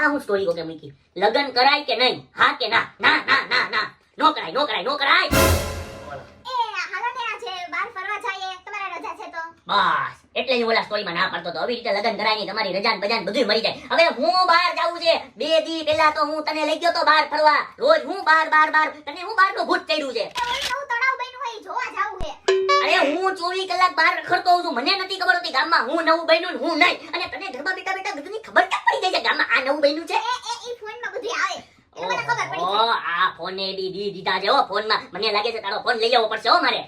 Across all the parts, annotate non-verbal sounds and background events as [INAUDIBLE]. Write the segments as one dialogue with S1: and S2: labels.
S1: આ હું સ્ટોરી કોકે મૂકી? લગ્ન કરાય કે નહીં? હા કે ના? ના ના ના ના. નો કરાય નો કરાય નો કરાય.
S2: એ હાલો ને આજે બહાર ફરવા જઈએ. તમારે રજા છે તો.
S1: બસ. એટલે જ ઓલા સ્ટોરીમાં ના પડતો તો આવી રીતે લગ્ન કરાય નહીં તમારી રજાન બજાન બધું મરી જાય. હવે હું બહાર જાવું છે. બે દી પહેલા તો હું તને લઈ ગયો તો બહાર ફરવા. રોજ હું બહાર બહાર બહાર તને હું બહારનું ભૂત ચડ્યું છે. અરે હું ચોવીસ કલાક બહાર રખડતો હોઉં છું. મને નથી ખબર હોતી ગામમાં હું નવું બન્યું હું નહીં. અને તને ઘરમાં બેઠા બેઠા બધું ખબર કેમ પડી જાય છે? ગામમાં આ નવું બન્યું છે?
S2: એ એ ઈ ફોનમાં બધું આવે. એટલે મને ખબર પડી
S1: ઓહો, આ ફોને બી દી દીધા છે ફોનમાં. મને લાગે છે તારો ફોન લઈ આવવો પડશે હો મારે.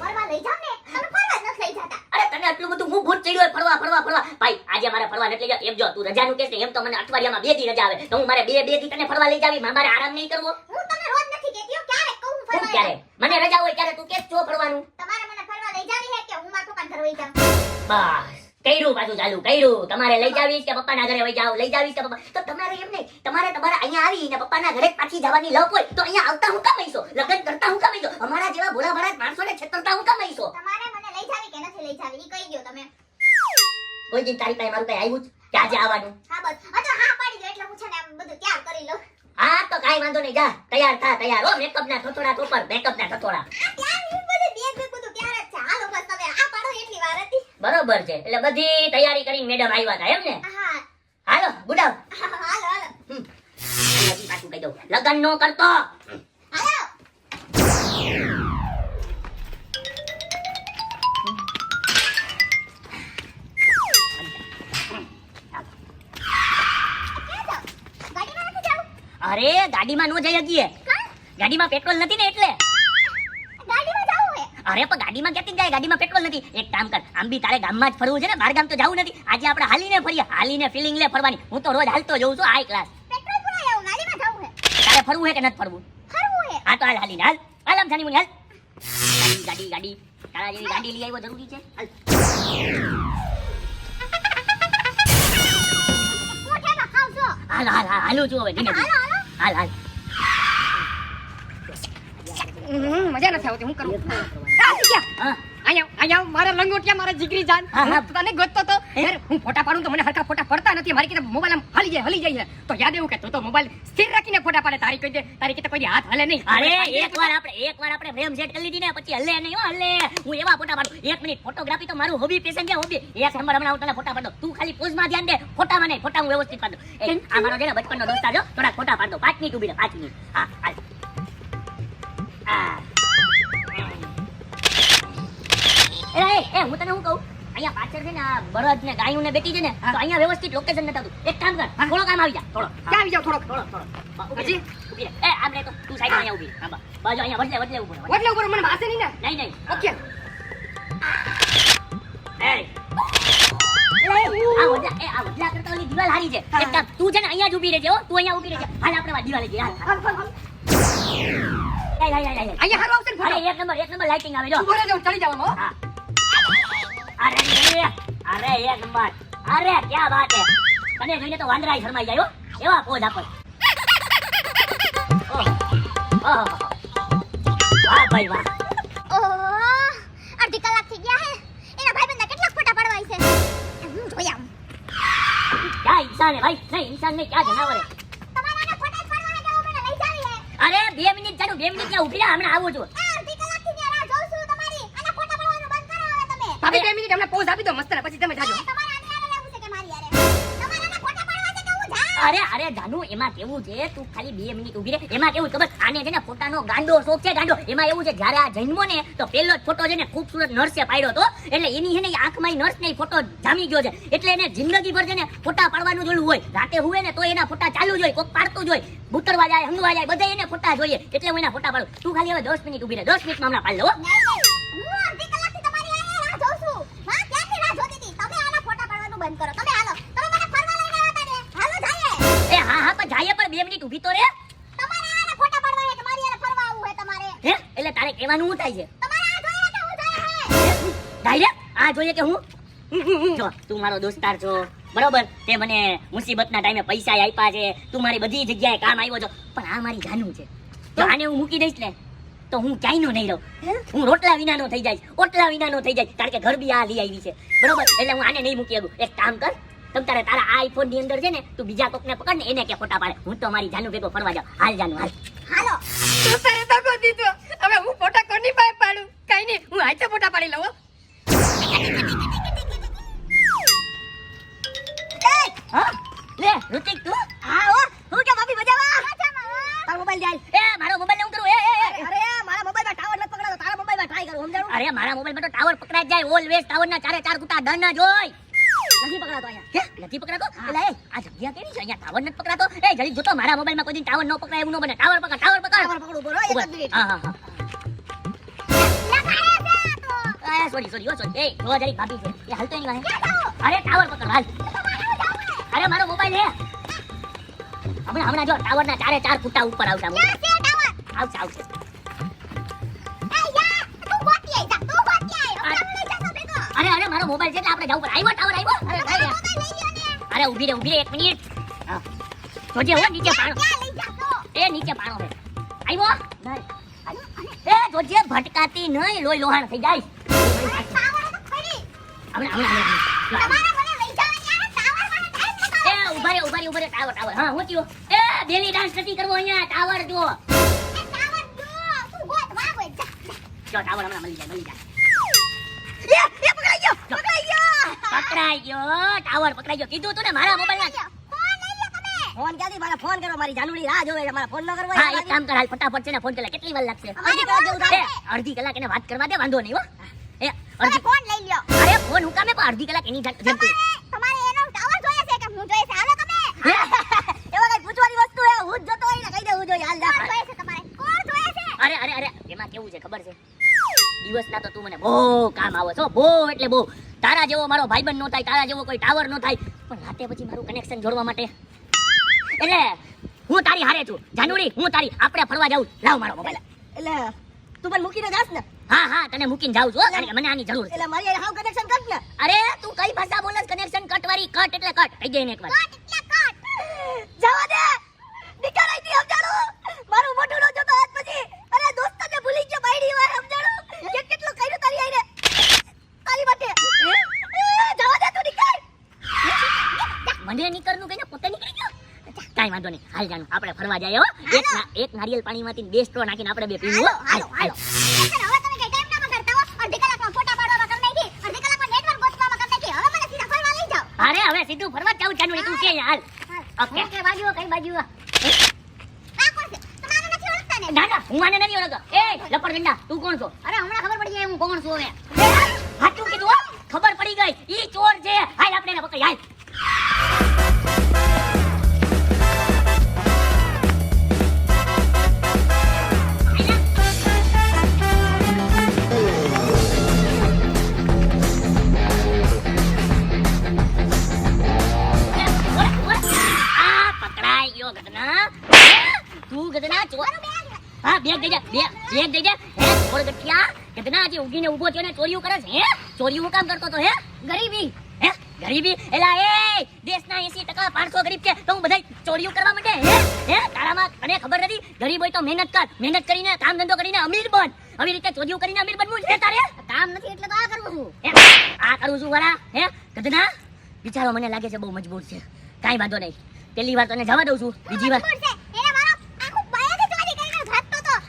S2: ફરવા લઈ જાવ ને? તમે ફરવા જ નથી લઈ જતા.
S1: અરે તને આટલું બધું હું ભૂત ચડ્યું ફરવા ફરવા ફરવા. ભાઈ આજે મારે ફરવા નથી લઈ જાવ. એમ જો તું રજાનું કહેશ ને એમ તો મને અઠવાડિયામાં બે દી રજા આવે. તો હું મારે બે બે દી તને ફરવા લઈ જાવી. મારે આરામ નહીં કરવો.
S2: હું તમને રોજ નથી કહેતી હો, કહું ફરવા
S1: ક્યારે? મને રજા હોય ત્યારે તું કેસ છો ફરવાનું
S2: તમારે મને ફરવા લઈ જાવી હે કે
S1: બસ. કઈરું પાછું ચાલુ કર્યું. તમારે લઈ જાવીશ કે પપ્પાના ઘરે વઈ જાવ લઈ જાવીશ કે પપ્પા? તો તમારે એમ નહીં. તમારે તમારે અહીંયા આવીને પપ્પાના ઘરે પાછી જવાની લવ હોય તો અહીંયા આવતા હું કામ આવીશો? લગ્ન કરતા હું કામ આવીશો? અમારા જેવા ભોળા ભોળા માણસોને છેતરતા હું કામ આવીશો?
S2: તમારે મને લઈ જાવી કે નથી લઈ જાવી? ઈ કહી દો તમે.
S1: કોઈ દિન તારી પાસે મારું કઈ આવ્યું જ? કે આજે આવવાનું?
S2: હા બસ. તો હા પાડી દો એટલે હું છે ને બધું તૈયાર કરી લઉં.
S1: હા તો કાઈ વાંધો નહીં. જા. તૈયાર થા તૈયાર. ઓ મેકઅપ ના થથોડા તો પર મેકઅપ ના થથોડા
S2: આ તૈયાર હું બધું બેગ બેગ બધું તૈયાર જ છે હાલો બસ તમે આ પાડો એટલી વાર હતી
S1: બરોબર છે. એટલે બધી તૈયારી કરીને મેડમ આવ્યા હતા એમ ને? હાલો ગુડાવ પાછું કહી દઉં લગ્ન નો કરતો? અરે ગાડીમાં નો જઈ શકીએ? ગાડીમાં પેટ્રોલ નથી ને એટલે? અરે પણ ગાડીમાં ક્યાંથી જાય? ગાડીમાં પેટ્રોલ નથી. એક કામ કર આમ બી તારે ગામમાં જ ફરવું છે ને બહાર ગામ તો જવું નથી. આજે આપણે હાલીને ફરીએ. હાલીને ફિલિંગ લે ફરવાની. હું તો રોજ હાલતો જઉં છું હાઈ ક્લાસ
S2: પેટ્રોલ પુરાઈ આવું, ગાડીમાં જાવું હે.
S1: તારે ફરવું હે કે નથી ફરવું?
S2: ફરવું હે.
S1: હા તો હાલ હાલીને હાલ. હાલ આમ મુની હાલ. ગાડી ગાડી તારા જેવી ગાડી લઈ આવ્યો જરૂરી છે? હાલ. હાલ હાલ હાલ હાલું છું હવે ધીમે ધીમે.
S2: હાલો, હાલો.
S1: હાલ હાલ.
S3: મજા નથી આવતી હું કરું?
S1: હા
S3: મારા લંગોટિયા મારા જીગરી જાન?
S1: હા, હા.
S3: તને ગોતતો તો. યાર હું ફોટા પાડું તો મને હરખા ફોટા પડતા નથી. મારી મોબાઈલ આમ હલી જાય હલી જાય તો યાદ એવું કે તું તો મોબાઈલ સ્થિર રાખીને ફોટા પાડે. તારી કઈ તારી કીધે કોઈ હાથ હલે નહીં.
S1: અરે એકવાર આપણે એકવાર આપણે ફ્રેમ સેટ કરી લીધી ને પછી હલે નહીં હલે. હું એવા ફોટા પાડું. એક મિનિટ ફોટોગ્રાફી તો મારું હોબી પેશન છે હોબી એક નંબર હમણાં હું તને ફોટા પાડો. તું ખાલી પોઝમાં ધ્યાન દે ફોટામાં નહીં ફોટા હું વ્યવસ્થિત પાડો. એ આ મારો છે ને બચપનનો દોસ્તાર જો થોડા ફોટા પાડતો પાંચ મિનિટ ઊભી રહે પાંચ મિનિટ. હા હાલ. એ એ, એ હું તને શું કહું? અહીંયા પાછળ છે ને આ બળદ ને ગાયું ને બેટી છે ને તો અહીંયા વ્યવસ્થિત લોકેશન નતા તું એક કામ કર થોડો કામ આવી જા થોડો.
S3: ક્યાં આવી જાવ
S1: થોડો થોડો. થોડો
S3: હજી?
S1: રહે, એ આમ રે તો તું સાઈડ અહીંયા ઊભી હા બાજુ અહીંયા વડલે વડલે ઉપર વડલે.
S3: ઉપર મને વાસે નહીં ને?
S1: નહીં નહીં.
S3: ઓકે.
S1: એ. દિવાલ હારી છે. તું છે ને અહીંયા જ ઊભી રહેજે તું અહીંયા ઊભી રહેજે. હાલ આપણે દિવાલે જઈએ હાલ.
S3: અહીંયા હારું આવશે
S1: અરે એક નંબર એક નંબર લાઇટિંગ આવે જો.
S3: ઊભો ચડી જવાનું હા.
S1: અરે અરે એક નંબર અરે ક્યાં વાત હે તને જોઈને તો વાંદરાય શરમાઈ જાય હો. એવા પોઝ આપો. ઓહ. વાહ ભાઈ વાહ.
S2: ઓહો, અડધી કલાક થઈ ગયા હે. એના ભાઈબંધના કેટલા ફોટા પાડવા છે? હું
S1: ક્યાં ઇન્સાન હે ભાઈ? નહીં ઇન્સાન ને ક્યાં જનાવર હે. અરે બે મિનિટ ચાલુ બે મિનિટ ત્યાં ઊભી રહ્યા હમણાં આવું છું
S2: આ અડધી કલાકથી ત્યાં રાહ જોઉં છું તમારી આના ફોટા પાડવાનું બંધ કરો હવે તમે
S3: ભાભી બે મિનિટ અમને પોઝ આપી દો મસ્ત પછી તમે જાજો.
S1: અરે અરે, જાનુ, એમાં કેવું છે? તું ખાલી બે મિનિટ ઊભી રહે. એમાં કેવું ખબર? આને છે ને પોતાનો ગાંડો શોખ છે, ગાંડો. એમાં એવું છે, જ્યારે આ જન્મો ને, તો પહેલો જ ફોટો છે ને ખૂબસૂરત નર્સે પાડ્યો હતો. એટલે એની છે ને આંખમાં નર્સ ને ફોટો જામી ગયો છે. એટલે એને જિંદગી ભર છે ને ફોટા પાડવાનું જોયું હોય. રાતે હોય ને તો એના ફોટા ચાલુ જ હોય પાડતું જ હોય. ભૂતરવા જાય, હંગવા જાય બધા એને ફોટા જોઈએ. એટલે હું એના ફોટા પાડું. તું ખાલી હવે દસ મિનિટ ઊભી રહે. દસ મિનિટમાં હમણાં પાડી લો તારે થાય છે.
S2: હું
S1: ડાયરેક્ટ? આ જોઈએ કે હું? જો તું મારો દોસ્તાર છો. બરોબર? તે મને મુસીબતના ટાઈમે પૈસા આપ્યા છે. તું મારી બધી જગ્યાએ કામ આવ્યો છો. પણ આ મારી જાનું છે. તો આને હું મૂકી દઈશ ને? તો હું ક્યાંયનો નહીં રહું. હું? રોટલા વિનાનો થઈ જાય ઓટલા વિનાનો થઈ જાય કારણ કે ઘર બી આ લઈ આવી છે. બરોબર? એટલે હું આને નહીં મૂકી શકું. એક કામ કર. તમ તારે તારા આઈફોનની અંદર છે ને તું બીજા કોકને પકડ ને એને કે ફોટા પાડે. હું તો મારી જાનુ ભેગો ફરવા જાઉં. હાલ જાનુ હાલ.
S2: હાલો.
S3: તારે દગો દીધો હું કોની પાય પાડું? કઈ નહીં હું હાથે ફોટા પાડી લઉં હો.
S1: હા? લે ઋતિક તું?
S3: હા હો. હું કે ભાભી મજામાં?
S2: મજામાં
S3: તારો મોબાઈલ જાય.
S1: એ મારો મોબાઈલ હું કરું? એ
S3: અરે મારા મોબાઈલમાં ટાવર નથી પકડાતો. તારા મોબાઈલમાં ટ્રાય કરું સમજાણું?
S1: અરે મારા મોબાઈલમાં તો ટાવર પકડાઈ જાય. ઓલવેઝ ટાવર ના ચારે ચાર કુતા ડન ના હોય.
S3: નથી પકડાતો અહીંયા.
S1: નથી પકડાતો? એટલે આ જગ્યા કેવી છે? અહીંયા ટાવર નથી પકડાતો? એ જલ્દી જોતો મારા મોબાઈલમાં કોઈ ટાવર ન પકડાય એવું ન બને. ટાવર પકડ ટાવર પકડ.
S3: ટાવર પકડું બોલો એક જ મિનિટ
S1: હા હા. સોરી સોરી ઓ સોરી એ જોવા જરી ભાભી છે એ હાલતો એની વાહે અરે ટાવર પકડ હાલ? અરે મારો મોબાઈલ હે. હમણાં હમણાં જો ટાવર ના ચારે ચાર ફૂટા ઉપર આવશે આવશે. આવશે અરે. અરે મારો મોબાઈલ છે એટલે આપણે જવું પડે. આવ્યો ટાવર આવ્યો અરે. અરે ઊભી રે ઊભી રે એક મિનિટ. હા. જોજે હો નીચે પાણો? એ નીચે પાણો છે આવ્યો એ જોજે ભટકાતી નહીં લોહી લોહાણ થઈ જાય. હમણાં હમણાં ઊભા રે ઊભા રે ઊભા રે ટાવર ટાવર. હા હું થયું? એ બેલી ડાન્સ નથી કરવો અહીંયા ટાવર જો
S2: જો,
S1: ટાવર હમણાં મળી જાય મળી જાય.
S3: પકડાઈ ગયો
S1: ટાવર પકડાઈ ગયો. કીધું તું ને મારા મોબાઈલ
S2: ના ફોન
S3: ક્યાંથી? મારા ફોન કરો મારી જાનુડી રાહ જોવે છે મારા ફોન ન કરવો
S1: હા એક કામ કર હાલ ફટાફટ છે ને ફોન કરે કેટલી વાર લાગશે. અડધી કલાક એને વાત કરવા દે વાંધો નહીં હો. એ અડધી
S2: ફોન
S1: ફોન હું કામે અડધી કલાક એની જાત જેમ
S2: તમારે એનો ટાવર જોઈએ છે કે હું જોઈએ છે? હાલો તમે. [LAUGHS]
S3: એવા કઈ પૂછવાની વસ્તુ હે હું જતો હોય ને કહી દે હું જોઈએ હાલ જા.
S2: જોઈએ છે તમારે? કોણ જોઈએ છે?
S1: અરે અરે અરે એમાં કેવું છે ખબર છે? દિવસના તો તું મને બહુ કામ આવો છો બહુ એટલે બહુ. તારા જેવો મારો ભાઈબંધ નો થાય તારા જેવો કોઈ ટાવર નો થાય. પણ રાતે પછી મારું કનેક્શન જોડવા માટે. એટલે હું તારી હારે છું. જાનુડી હું તારી આપણે ફરવા જાઉં. લાવ મારો મોબાઈલ
S3: એટલે તું પણ મૂકીને જાસ ને.
S1: હા હા તને મૂકીને જાઉં છું કારણ કે મને આની જરૂર છે.
S3: એટલે મારી હાવ કનેક્શન કટ ને.
S1: અરે તું કઈ ભાષા બોલસ કનેક્શન કટ વાળી કટ એટલે કટ. કહી દે એકવાર
S2: કટ એટલે કટ.
S3: જવા દે. નીકળાઈ દી સમજાણું? મારું મોઢું નો જોતો આજ પછી. અરે દોસ્તને ભૂલી ગયો બાઈડી વાર સમજાણું? કે કેટલું કર્યું તારી આઈને તારી માટે. જવા દે તું નીકળ.
S1: મને નીકળનું કહીને પોતે નીકળી ગયો? કાઈ વાંધો નહીં. હાલ જાનું. આપણે ફરવા જાય હો. એક એક નારિયેલ પાણીમાંથી બે સ્ટ્રો નાખીને આપણે બે પીવું હાલ. હાલ
S2: હવે તમે કઈ ટાઈમ ના બગાડતા હો અડધી કલાકમાં ફોટા પાડવામાં કરી નાખી અડધી કલાકમાં નેટવર્ક ગોતવામાં કરી નાખી હવે મને સીધા ફરવા લઈ જાઓ
S1: અરે હવે સીધું ફરવા જ જાનું હાલ. ઓકે.
S3: કે બાજુ કઈ બાજુ
S2: આ કોણ છે. તમારે નથી ઓળખતા ને?
S1: ના ના હું આને નથી ઓળખતો. એ લપડ ગંડા તું કોણ છો?
S3: અરે હમણાં ખબર પડી જાય હું કોણ છું હવે.
S1: હાચું કીધું ખબર પડી ગઈ. ઈ ચોર છે. હાલ આપણે એને પકડી. હાલ. હા બેગ દઈ જા બેગ દઈ જા હે ગઠિયા ગધના જે ઉગીને ઊભો થયો ને ચોરીઓ કરે છે હે? ચોરીઓ કામ કરતો તો હે? ગરીબી હે? ગરીબી એલા એ દેશના 80% 500 ગરીબ છે તો હું બધાય ચોરીઓ કરવા માંડે હે? હે? તારામાં તને ખબર નથી ગરીબ હોય તો મહેનત કર મહેનત કરીને કામ ધંધો કરીને અમીર બન. આવી રીતે ચોરીઓ કરીને અમીર બનવું છે તારે?
S3: કામ નથી એટલે તો આ કરું છું.
S1: આ કરું છું વાળા હે? કદના બિચારો મને લાગે છે બહુ મજબૂર છે. કાઈ વાંધો નહીં. પહેલી વાર તને જવા દઉં છું બીજી વાર.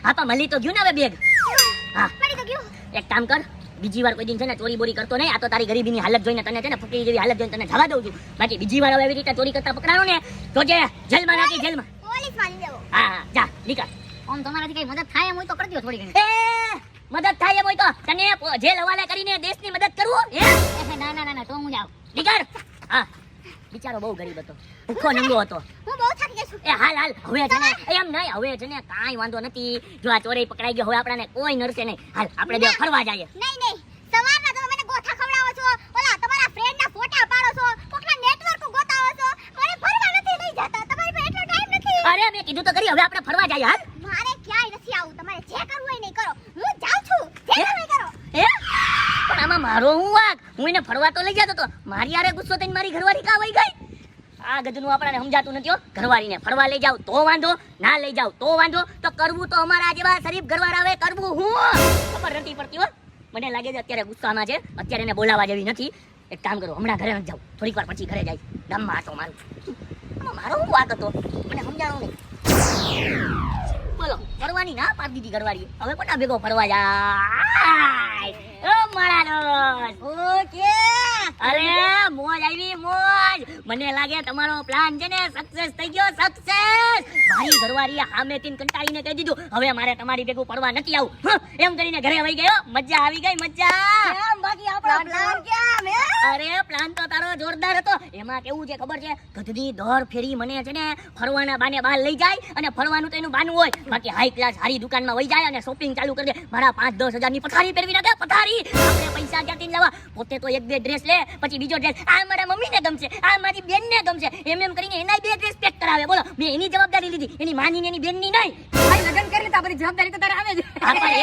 S1: હા પણ મળી તો ગયું ને હવે બેગ. હા.
S2: પડી તો ગયું.
S1: એક કામ કર બીજી વાર કોઈ દિન છે ને ચોરી બોરી કરતો નહીં આ તો તારી ગરીબીની હાલત જોઈને તને છે ને ફૂટી જેવી હાલત જોઈને તને જવા દઉં છું. બાકી બીજી વાર હવે એવી રીતે ચોરી કરતા પકડાણો ને તો જે જેલમાં નાખી જેલમાં.
S2: પોલીસ
S1: હા હા જા નીકળ.
S3: આમ તમારાથી કઈ મદદ થાય એમ હોય તો કરી દો થોડી ઘણી.
S1: મદદ થાય એમ હોય તો તને જેલ હવાલે કરીને દેશની મદદ કરવું હે?
S3: ના ના ના તો હું જાઉં.
S1: નીકળ. હા. બિચારો બહુ ગરીબ હતો. ભૂખો નંગો હતો.
S2: હું બહુ થાકી ગઈ છું.
S1: એ હાલ હાલ હવે છે ને એમ નહીં હવે છે ને કાંઈ વાંધો નથી. જો આ ચોરી પકડાઈ ગયો હવે આપણને કોઈ નડશે નહીં. હાલ આપણે જો ફરવા જઈએ.
S2: નહીં નહીં. સવારના તમે મને ગોથા ખવડાવો છો. ઓલા તમારા ફ્રેન્ડના ફોટા પાડો છો. કોકના નેટવર્ક ગોતાવો છો. મને ફરવા નથી લઈ જતા. તમારી પાસે એટલો ટાઈમ નથી.
S1: અરે મેં કીધું તો કરી હવે આપણે ફરવા જઈએ હાલ.
S2: મારે ક્યાંય નથી આવું. તમારે જે કરવું હોય નહીં કરો. હું જાઉં છું. જે કરવું
S1: મારો હું વાક હું એને ફરવા તો લઈ જતો તો મારી યારે ગુસ્સો થઈને મારી ઘરવાળી કા વઈ ગઈ? આ ગજનું આપણને સમજાતું નથી ઘરવાળીને ફરવા લઈ જાવ તો વાંધો, ના લઈ જાવ તો વાંધો. તો કરવું તો અમારા જેવા શરીફ ઘરવાળા આવે, કરવું હું? ખબર નથી પડતી હો. મને લાગે છે અત્યારે ગુસ્સામાં છે. અત્યારે એને બોલાવા જેવી નથી. એક કામ કરો, હમણાં ઘરે જાઉં થોડીક વાર પછી ઘરે જાય. ગામમાં આટો મારું. મારો હું વાંક હતો? મને સમજાણું નહીં. બોલો, ફરવાની ના પાડી દીધી ઘરવાળી હવે કોના ભેગો ફરવા જાય? દોસ્ત
S3: ઓકે.
S1: અરે મોજ આવી મોજ. મને લાગે તમારો પ્લાન છે ને સક્સેસ થઈ ગયો સક્સેસ મારી ઘરવાળીએ સામે થી કંટાળીને કહી દીધું હવે મારે તમારી ભેગું પડવા નથી આવું. એમ કરીને ઘરે આવી ગયો. મજા આવી ગઈ મજા.
S3: બાકી આપણો પ્લાન કેમ હે?
S1: અરે પ્લાન તો તારો જોરદાર હતો. એમાં કેવું છે ખબર છે? ગધડી દર ફેરી મને છે ને ફરવાના બાને બહાર લઈ જાય અને ફરવાનું તો એનું બાનું હોય. બાકી હાઈ ક્લાસ સારી દુકાનમાં વહી જાય અને શોપિંગ ચાલુ કરી દે. મારા પાંચ દસ હજારની પથારી પહેરવી નાખે પથારી! આપણે પૈસા ક્યાંથી લેવા પોતે તો એક બે ડ્રેસ લે પછી બીજો ડ્રેસ આ મારા મમ્મીને ગમશે. આ મારી બેનને ગમશે. એમ એમ કરીને એના બે ડ્રેસ પેક કરાવે. બોલો મેં એની જવાબદારી લીધી. એની માની એની બેનની નહીં.
S3: ભાઈ લગ્ન કરી લીધા બધી જવાબદારી તો તારે આવે જ.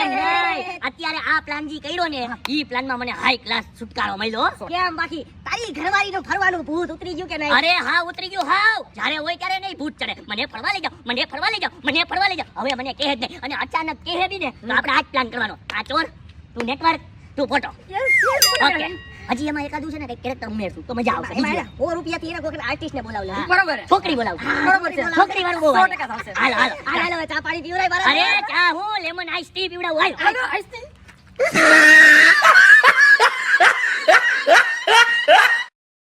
S1: એમ નહીં. અત્યારે આ પ્લાન જે કર્યો ને ઈ પ્લાનમાં મને હાઈ ક્લાસ છુટકારો મળ્યો
S3: કેમ બાકી? તારી ઘરવાળીનું ફરવાનું ભૂત ઉતરી ગયું કે નહીં?
S1: અરે હા ઉતરી ગયું. હાવ. જ્યારે હોય ત્યારે નહીં ભૂત ચડે. મને ફરવા લઈ જાઓ મને ફરવા લઈ જાઓ મને ફરવા લઈ જાઓ. હવે મને કહે જ નહીં. અને અચાનક કહે બી ને તો આપણે આ જ પ્લાન કરવાનો. આ ચોર તું નેટવર્ક તું ફોટો ઓકે હજી એમાં એકાદું છે ને કંઈક કેરેક્ટર ઉમેરશું તો મજા આવશે એમાં.
S3: સો રૂપિયાથી એને કોઈ આર્ટિસ્ટ ને
S1: હા.
S3: બરોબર
S1: છોકરી બોલાવ
S3: બરોબર છે.
S1: છોકરી વાળું બહુ હાલે. હાલો હાલો
S3: હાલ હાલ હવે ચા પાણી પીવડાય બરાબર
S1: અરે ચા હું લેમન આઈસ ટી પીવડાવું હાલ
S3: હાલો, આઈસ્ક્રીમ. [LAUGHS]